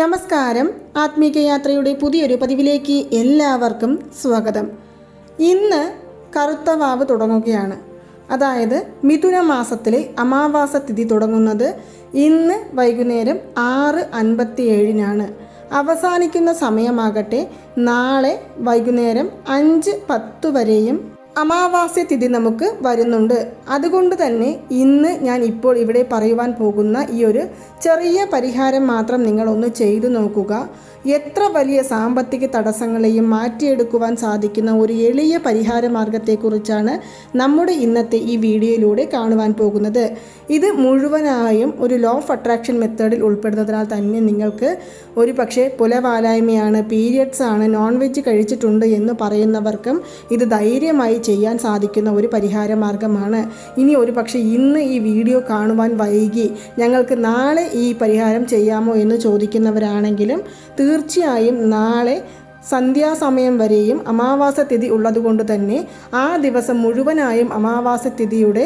നമസ്കാരം. ആത്മീകയാത്രയുടെ പുതിയൊരു പതിവിലേക്ക് എല്ലാവർക്കും സ്വാഗതം. ഇന്ന് കറുത്ത വാവ് തുടങ്ങുകയാണ്. അതായത് മിഥുന മാസത്തിലെ അമാവാസ തിഥി തുടങ്ങുന്നത് ഇന്ന് വൈകുന്നേരം ആറ് അൻപത്തി ഏഴിനാണ് അവസാനിക്കുന്ന സമയമാകട്ടെ നാളെ വൈകുന്നേരം അഞ്ച് പത്ത് വരെയും അമാവാസ്യ തിഥി നമുക്ക് വരുന്നുണ്ട്. അതുകൊണ്ട് തന്നെ ഇന്ന് ഞാൻ ഇപ്പോൾ ഇവിടെ പറയുവാൻ പോകുന്ന ഈ ഒരു ചെറിയ പരിഹാരം മാത്രം നിങ്ങളൊന്ന് ചെയ്തു നോക്കുക. എത്ര വലിയ സാമ്പത്തിക തടസ്സങ്ങളെയും മാറ്റിയെടുക്കുവാൻ സാധിക്കുന്ന ഒരു എളിയ പരിഹാര മാർഗത്തെക്കുറിച്ചാണ് നമ്മുടെ ഇന്നത്തെ ഈ വീഡിയോയിലൂടെ കാണുവാൻ പോകുന്നത്. ഇത് മുഴുവനായും ഒരു ലോ ഓഫ് അട്രാക്ഷൻ മെത്തേഡിൽ ഉൾപ്പെടുന്നതിനാൽ തന്നെ നിങ്ങൾക്ക് ഒരു പക്ഷേ പുലവാലായ്മയാണ് പീരിയഡ്സ് ആണ് നോൺ വെജ് കഴിച്ചിട്ടുണ്ട് എന്ന് പറയുന്നവർക്കും ഇത് ധൈര്യമായി ചെയ്യാൻ സാധിക്കുന്ന ഒരു പരിഹാര മാർഗമാണ് ഇനി ഒരു പക്ഷേ ഇന്ന് ഈ വീഡിയോ കാണുവാൻ വൈകി. ഞങ്ങൾക്ക് നാളെ ഈ പരിഹാരം ചെയ്യാമോ എന്ന് ചോദിക്കുന്നവരാണെങ്കിലും തീർച്ചയായും നാളെ സന്ധ്യാസമയം വരെയും അമാവാസ തിഥി ഉള്ളതുകൊണ്ട് തന്നെ ആ ദിവസം മുഴുവനായും അമാവാസ തിഥിയുടെ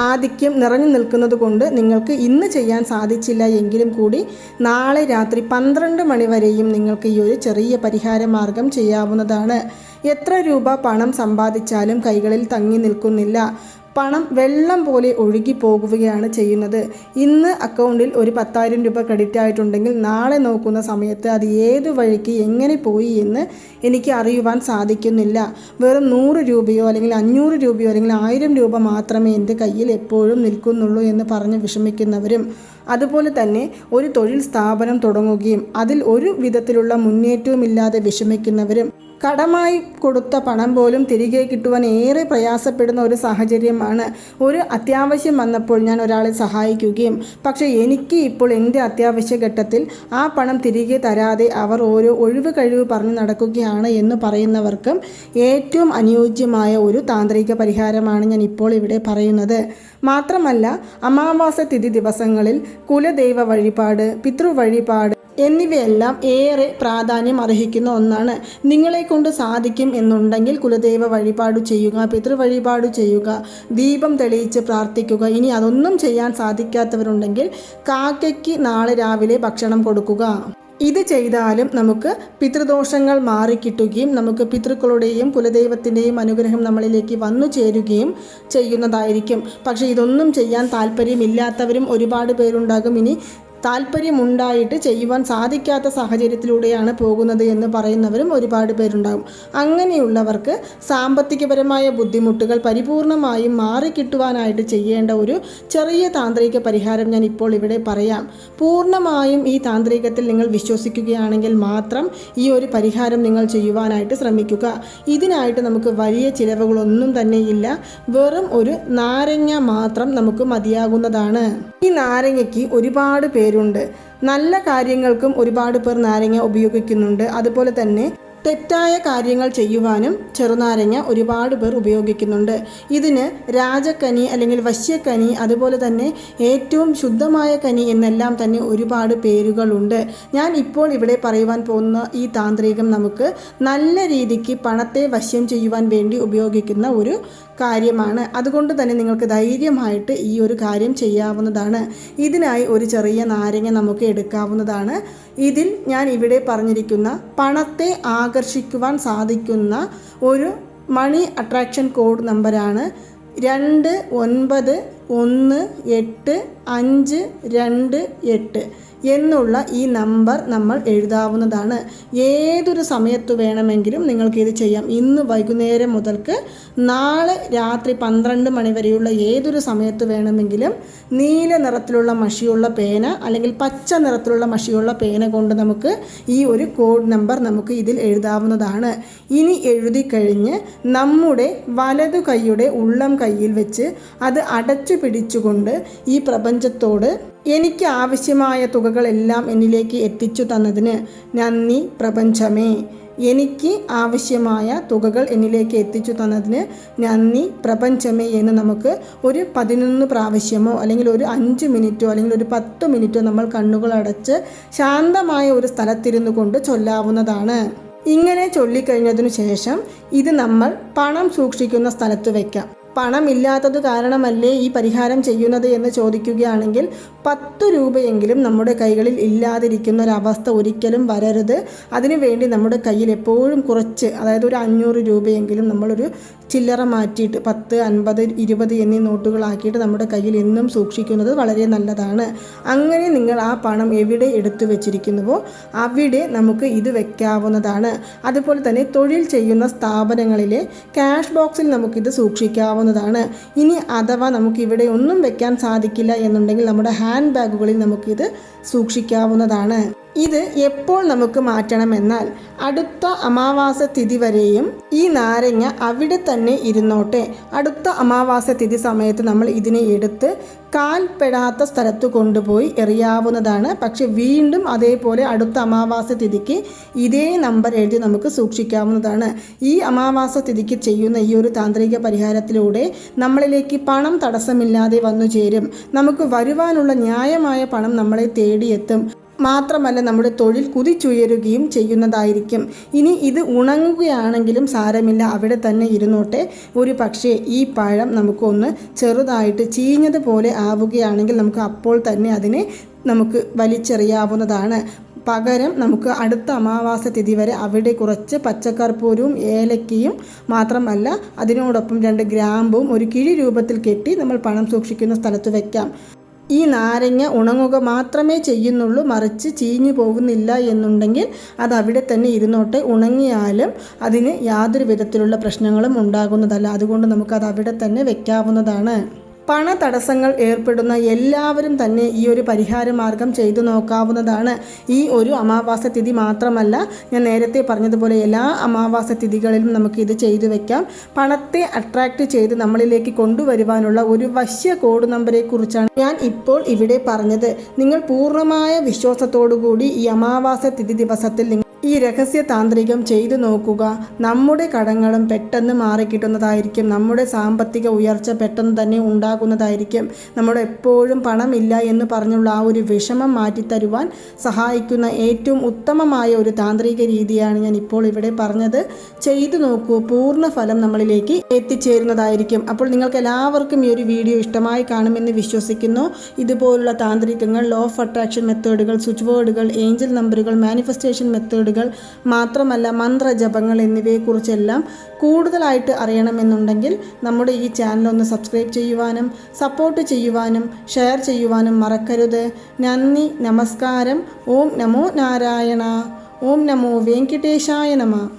ആധിക്യം നിറഞ്ഞു നിൽക്കുന്നത് കൊണ്ട് നിങ്ങൾക്ക് ഇന്ന് ചെയ്യാൻ സാധിച്ചില്ല എങ്കിലും കൂടി നാളെ രാത്രി പന്ത്രണ്ട് മണി വരെയും നിങ്ങൾക്ക് ഈ ഒരു ചെറിയ പരിഹാര മാർഗം ചെയ്യാവുന്നതാണ്. എത്ര രൂപ പണം സമ്പാദിച്ചാലും കൈകളിൽ തങ്ങി നിൽക്കുന്നില്ല. പണം വെള്ളം പോലെ ഒഴുകി പോകുകയാണ് ചെയ്യുന്നത്. ഇന്ന് അക്കൗണ്ടിൽ ഒരു പത്തായിരം രൂപ ക്രെഡിറ്റ് ആയിട്ടുണ്ടെങ്കിൽ നാളെ നോക്കുന്ന സമയത്ത് അത് ഏത് വഴിക്ക് എങ്ങനെ പോയി എന്ന് എനിക്ക് അറിയുവാൻ സാധിക്കുന്നില്ല. വെറും നൂറ് രൂപയോ അല്ലെങ്കിൽ അഞ്ഞൂറ് രൂപയോ അല്ലെങ്കിൽ ആയിരം രൂപ മാത്രമേ എന്റെ കയ്യിൽ എപ്പോഴും നിൽക്കുന്നുള്ളൂ എന്ന് പറഞ്ഞ് വിഷമിക്കുന്നവരും അതുപോലെ തന്നെ ഒരു തൊഴിൽ സ്ഥാപനം തുടങ്ങുകയും അതിൽ ഒരു വിധത്തിലുള്ള മുന്നേറ്റവുമില്ലാതെ വിഷമിക്കുന്നവരും കടമായി കൊടുത്ത പണം പോലും തിരികെ കിട്ടുവാൻ ഏറെ പ്രയാസപ്പെടുന്ന ഒരു സാഹചര്യമാണ് ഒരു അത്യാവശ്യം വന്നപ്പോൾ ഞാൻ ഒരാളെ സഹായിക്കുകയും. പക്ഷേ എനിക്ക് ഇപ്പോൾ എന്റെ അത്യാവശ്യ ഘട്ടത്തിൽ ആ പണം തിരികെ തരാതെ അവർ ഓരോ ഒഴിവ് കഴിവ് പറഞ്ഞു നടക്കുകയാണ് എന്ന് പറയുന്നവർക്കും ഏറ്റവും അനുയോജ്യമായ ഒരു താന്ത്രിക പരിഹാരമാണ് ഞാൻ ഇപ്പോൾ ഇവിടെ പറയുന്നത്. മാത്രമല്ല അമാവാസ തിഥി ദിവസങ്ങളിൽ കുലദൈവ വഴിപാട് പിതൃ വഴിപാട് എന്നിവയെല്ലാം ഏറെ പ്രാധാന്യം അർഹിക്കുന്ന ഒന്നാണ്. നിങ്ങളെ കൊണ്ട് സാധിക്കും എന്നുണ്ടെങ്കിൽ കുലദേവ വഴിപാട് ചെയ്യുക പിതൃ വഴിപാട് ചെയ്യുക ദീപം തെളിയിച്ച് പ്രാർത്ഥിക്കുക. ഇനി അതൊന്നും ചെയ്യാൻ സാധിക്കാത്തവരുണ്ടെങ്കിൽ കാക്കയ്ക്ക് നാളെ രാവിലെ ഭക്ഷണം കൊടുക്കുക. ഇത് ചെയ്താലും നമുക്ക് പിതൃദോഷങ്ങൾ മാറിക്കിട്ടുകയും നമുക്ക് പിതൃക്കളുടെയും കുലദൈവത്തിന്റെയും അനുഗ്രഹം നമ്മളിലേക്ക് വന്നു ചേരുകയും ചെയ്യുന്നതായിരിക്കും. പക്ഷേ ഇതൊന്നും ചെയ്യാൻ താല്പര്യമില്ലാത്തവരും ഒരുപാട് പേരുണ്ടാകും. ഇനി താല്പര്യമുണ്ടായിട്ട് ചെയ്യുവാൻ സാധിക്കാത്ത സാഹചര്യത്തിലൂടെയാണ് പോകുന്നത് എന്ന് പറയുന്നവരും ഒരുപാട് പേരുണ്ടാകും. അങ്ങനെയുള്ളവർക്ക് സാമ്പത്തികപരമായ ബുദ്ധിമുട്ടുകൾ പരിപൂർണമായും മാറിക്കിട്ടുവാനായിട്ട് ചെയ്യേണ്ട ഒരു ചെറിയ താന്ത്രിക പരിഹാരം ഞാൻ ഇപ്പോൾ ഇവിടെ പറയാം. പൂർണമായും ഈ താന്ത്രികത്തിൽ നിങ്ങൾ വിശ്വസിക്കുകയാണെങ്കിൽ മാത്രം ഈ ഒരു പരിഹാരം നിങ്ങൾ ചെയ്യുവാനായിട്ട് ശ്രമിക്കുക. ഇതിനായിട്ട് നമുക്ക് വലിയ ചിലവുകളൊന്നും തന്നെയില്ല വെറും ഒരു നാരങ്ങ മാത്രം നമുക്ക് മതിയാകുന്നതാണ്. ഈ നാരങ്ങയ്ക്ക് ഒരുപാട് പേരുണ്ട്. നല്ല കാര്യങ്ങൾക്കും ഒരുപാട് പേർ നാരങ്ങ ഉപയോഗിക്കുന്നുണ്ട്. അതുപോലെ തന്നെ തെറ്റായ കാര്യങ്ങൾ ചെയ്യുവാനും ചെറുനാരങ്ങ ഒരുപാട് പേർ ഉപയോഗിക്കുന്നുണ്ട്. ഇതിന് രാജക്കനി അല്ലെങ്കിൽ വശ്യക്കനി അതുപോലെ തന്നെ ഏറ്റവും ശുദ്ധമായ കനി എന്നെല്ലാം തന്നെ ഒരുപാട് പേരുകളുണ്ട്. ഞാൻ ഇപ്പോൾ ഇവിടെ പറയുവാൻ പോകുന്ന ഈ താന്ത്രികം നമുക്ക് നല്ല രീതിക്ക് പണത്തെ വശ്യം ചെയ്യുവാൻ വേണ്ടി ഉപയോഗിക്കുന്ന ഒരു കാര്യമാണ്. അതുകൊണ്ട് തന്നെ നിങ്ങൾക്ക് ധൈര്യമായിട്ട് ഈ ഒരു കാര്യം ചെയ്യാവുന്നതാണ്. ഇതിനായി ഒരു ചെറിയ നാരങ്ങ നമുക്ക് എടുക്കാവുന്നതാണ്. ഇതിൽ ഞാൻ ഇവിടെ പറഞ്ഞിരിക്കുന്ന പണത്തെ ആകർഷിക്കുവാൻ സാധിക്കുന്ന ഒരു മണി അട്രാക്ഷൻ കോഡ് നമ്പറാണ് രണ്ട് ഒൻപത് ഒന്ന് എട്ട് അഞ്ച് രണ്ട് എട്ട്. എന്നുള്ള ഈ നമ്പർ നമ്മൾ എഴുതാവുന്നതാണ്. ഏതൊരു സമയത്ത് വേണമെങ്കിലും നിങ്ങൾക്ക് ഇത് ചെയ്യാം. ഇന്ന് വൈകുന്നേരം മുതൽക്ക് നാളെ രാത്രി പന്ത്രണ്ട് മണി വരെയുള്ള ഏതൊരു സമയത്ത് വേണമെങ്കിലും നീല നിറത്തിലുള്ള മഷിയുള്ള പേന അല്ലെങ്കിൽ പച്ച നിറത്തിലുള്ള മഷിയുള്ള പേന കൊണ്ട് നമുക്ക് ഈ ഒരു കോഡ് നമ്പർ നമുക്ക് ഇതിൽ എഴുതാവുന്നതാണ്. ഇനി എഴുതി കഴിഞ്ഞ് നമ്മുടെ വലതു കൈയുടെ ഉള്ളം കയ്യിൽ വെച്ച് അത് അടച്ചു പിടിച്ചുകൊണ്ട് ഈ പ്രപഞ്ചത്തോട് എനിക്ക് ആവശ്യമായ തുകകളെല്ലാം എന്നിലേക്ക് എത്തിച്ചു തന്നതിന് നന്ദി പ്രപഞ്ചമേ. എനിക്ക് ആവശ്യമായ തുകകൾ എന്നിലേക്ക് എത്തിച്ചു തന്നതിന് നന്ദി പ്രപഞ്ചമേ എന്ന് നമുക്ക് ഒരു പതിനൊന്ന് പ്രാവശ്യമോ അല്ലെങ്കിൽ ഒരു അഞ്ച് മിനിറ്റോ അല്ലെങ്കിൽ ഒരു പത്ത് മിനിറ്റോ നമ്മൾ കണ്ണുകൾ അടച്ച് ശാന്തമായ ഒരു സ്ഥലത്തിരുന്നു കൊണ്ട് ചൊല്ലാവുന്നതാണ്. ഇങ്ങനെ ചൊല്ലിക്കഴിഞ്ഞതിനു ശേഷം ഇത് നമ്മൾ പണം സൂക്ഷിക്കുന്ന സ്ഥലത്ത് വെക്കാം. പണമില്ലാത്തത് കാരണമല്ലേ ഈ പരിഹാരം ചെയ്യുന്നത് എന്ന് ചോദിക്കുകയാണെങ്കിൽ പത്ത് രൂപയെങ്കിലും നമ്മുടെ കൈകളിൽ ഇല്ലാതിരിക്കുന്ന ഒരവസ്ഥ ഒരിക്കലും വരരുത്. അതിനുവേണ്ടി നമ്മുടെ കയ്യിൽ എപ്പോഴും കുറച്ച് അതായത് ഒരു അഞ്ഞൂറ് രൂപയെങ്കിലും നമ്മളൊരു ചില്ലറ മാറ്റിയിട്ട് പത്ത് അൻപത് ഇരുപത് എന്നീ നോട്ടുകളാക്കിയിട്ട് നമ്മുടെ കയ്യിൽ എന്നും സൂക്ഷിക്കുന്നത് വളരെ നല്ലതാണ്. അങ്ങനെ നിങ്ങൾ ആ പണം എവിടെ എടുത്തു വെച്ചിരിക്കുന്നുവോ അവിടെ നമുക്ക് ഇത് വെക്കാവുന്നതാണ്. അതുപോലെ തന്നെ തൊഴിൽ ചെയ്യുന്ന സ്ഥാപനങ്ങളിലെ ക്യാഷ് ബോക്സിൽ നമുക്കിത് സൂക്ഷിക്കാവുന്നതാണ്. ഇനി അഥവാ നമുക്ക് ഇവിടെ ഒന്നും വെക്കാൻ സാധിക്കില്ല എന്നുണ്ടെങ്കിൽ നമ്മുടെ ഹാൻഡ് ബാഗുകളിൽ നമുക്കിത് സൂക്ഷിക്കാവുന്നതാണ്. ഇത് എപ്പോൾ നമുക്ക് മാറ്റണമെന്നാൽ അടുത്ത അമാവാസ തിഥി വരെയും ഈ നാരങ്ങ അവിടെ തന്നെ ഇരുന്നോട്ടെ. അടുത്ത അമാവാസ തിഥി സമയത്ത് നമ്മൾ ഇതിനെ എടുത്ത് കാൽപ്പെടാത്ത സ്ഥലത്ത് കൊണ്ടുപോയി എറിയാവുന്നതാണ്. പക്ഷെ വീണ്ടും അതേപോലെ അടുത്ത അമാവാസ തിഥിക്ക് ഇതേ നമ്പർ എഴുതി നമുക്ക് സൂക്ഷിക്കാവുന്നതാണ്. ഈ അമാവാസ തിഥിക്ക് ചെയ്യുന്ന ഈ ഒരു താന്ത്രിക പരിഹാരത്തിലൂടെ നമ്മളിലേക്ക് പണം തടസ്സമില്ലാതെ വന്നു ചേരും. നമുക്ക് വരുവാനുള്ള ന്യായമായ പണം നമ്മളെ തേടിയെത്തും. മാത്രമല്ല നമ്മുടെ തൊഴിൽ കുതിച്ചുയരുകയും ചെയ്യുന്നതായിരിക്കും. ഇനി ഇത് ഉണങ്ങുകയാണെങ്കിലും സാരമില്ല. അവിടെ തന്നെ ഇരുന്നോട്ടെ. ഒരു പക്ഷേ ഈ പഴം നമുക്കൊന്ന് ചെറുതായിട്ട് ചീഞ്ഞതുപോലെ ആവുകയാണെങ്കിൽ നമുക്ക് അപ്പോൾ തന്നെ അതിനെ നമുക്ക് വലിച്ചെറിയാവുന്നതാണ്. പകരം നമുക്ക് അടുത്ത അമാവാസ തിഥി വരെ അവിടെ കുറച്ച് പച്ചക്കർപ്പൂരവും ഏലക്കയും മാത്രമല്ല അതിനോടൊപ്പം രണ്ട് ഗ്രാമ്പും ഒരു കിഴി രൂപത്തിൽ കെട്ടി നമ്മൾ പണം സൂക്ഷിക്കുന്ന സ്ഥലത്ത് വെക്കാം. ഈ നാരങ്ങ ഉണങ്ങുക മാത്രമേ ചെയ്യുന്നുള്ളൂ. മറിച്ച് ചീഞ്ഞു പോകുന്നില്ല എന്നുണ്ടെങ്കിൽ അത് അവിടെ തന്നെ ഇരുന്നോട്ടെ. ഉണങ്ങിയാലും അതിന് യാതൊരു വിധത്തിലുള്ള പ്രശ്നങ്ങളും ഉണ്ടാകുന്നതല്ല. അതുകൊണ്ട് നമുക്കത് അവിടെ തന്നെ വെക്കാവുന്നതാണ്. പണ തടസ്സങ്ങൾ ഏർപ്പെടുന്ന എല്ലാവരും തന്നെ ഈ ഒരു പരിഹാര മാർഗം ചെയ്തു നോക്കാവുന്നതാണ്. ഈ ഒരു അമാവാസ തിഥി മാത്രമല്ല ഞാൻ നേരത്തെ പറഞ്ഞതുപോലെ എല്ലാ അമാവാസ തിഥികളിലും ഇത് ചെയ്തു വെക്കാം. പണത്തെ അട്രാക്റ്റ് ചെയ്ത് നമ്മളിലേക്ക് കൊണ്ടുവരുവാനുള്ള ഒരു വശ്യ കോഡ് നമ്പറെ കുറിച്ചാണ് ഞാൻ ഇപ്പോൾ ഇവിടെ പറഞ്ഞത്. നിങ്ങൾ പൂർണമായ വിശ്വാസത്തോടു കൂടി ഈ അമാവാസ തിഥി ദിവസത്തിൽ നിങ്ങൾ ഈ രഹസ്യ താന്ത്രികം ചെയ്തു നോക്കുക. നമ്മുടെ കടങ്ങളും പെട്ടെന്ന് മാറിക്കിട്ടുന്നതായിരിക്കും. നമ്മുടെ സാമ്പത്തിക ഉയർച്ച പെട്ടെന്ന് തന്നെ ഉണ്ടാകുന്നതായിരിക്കും. നമ്മുടെ എപ്പോഴും പണമില്ല എന്ന് പറഞ്ഞുള്ള ആ ഒരു വിഷമം മാറ്റിത്തരുവാൻ സഹായിക്കുന്ന ഏറ്റവും ഉത്തമമായ ഒരു താന്ത്രിക രീതിയാണ് ഞാൻ ഇപ്പോൾ ഇവിടെ പറഞ്ഞത്. ചെയ്തു നോക്കൂ. പൂർണ ഫലം നമ്മളിലേക്ക് എത്തിച്ചേരുന്നതായിരിക്കും. അപ്പോൾ നിങ്ങൾക്ക് എല്ലാവർക്കും ഈ ഒരു വീഡിയോ ഇഷ്ടമായി കാണുമെന്ന് വിശ്വസിക്കുന്നു. ഇതുപോലുള്ള താന്ത്രികങ്ങൾ ലോ ഓഫ് അട്രാക്ഷൻ മെത്തേഡുകൾ സ്വിച്ച് ബോർഡുകൾ ഏഞ്ചൽ നമ്പറുകൾ മാനിഫെസ്റ്റേഷൻ മെത്തേഡുകൾ മാത്രമല്ല മന്ത്രജപങ്ങൾ എന്നിവയെക്കുറിച്ചെല്ലാം കൂടുതലായിട്ട് അറിയണമെന്നുണ്ടെങ്കിൽ നമ്മുടെ ഈ ചാനൽ ഒന്ന് സബ്സ്ക്രൈബ് ചെയ്യുവാനും സപ്പോർട്ട് ചെയ്യുവാനും ഷെയർ ചെയ്യുവാനും മറക്കരുത്. നന്ദി നമസ്കാരം. ഓം നമോ നാരായണ. ഓം നമോ വെങ്കിടേശായ നമ.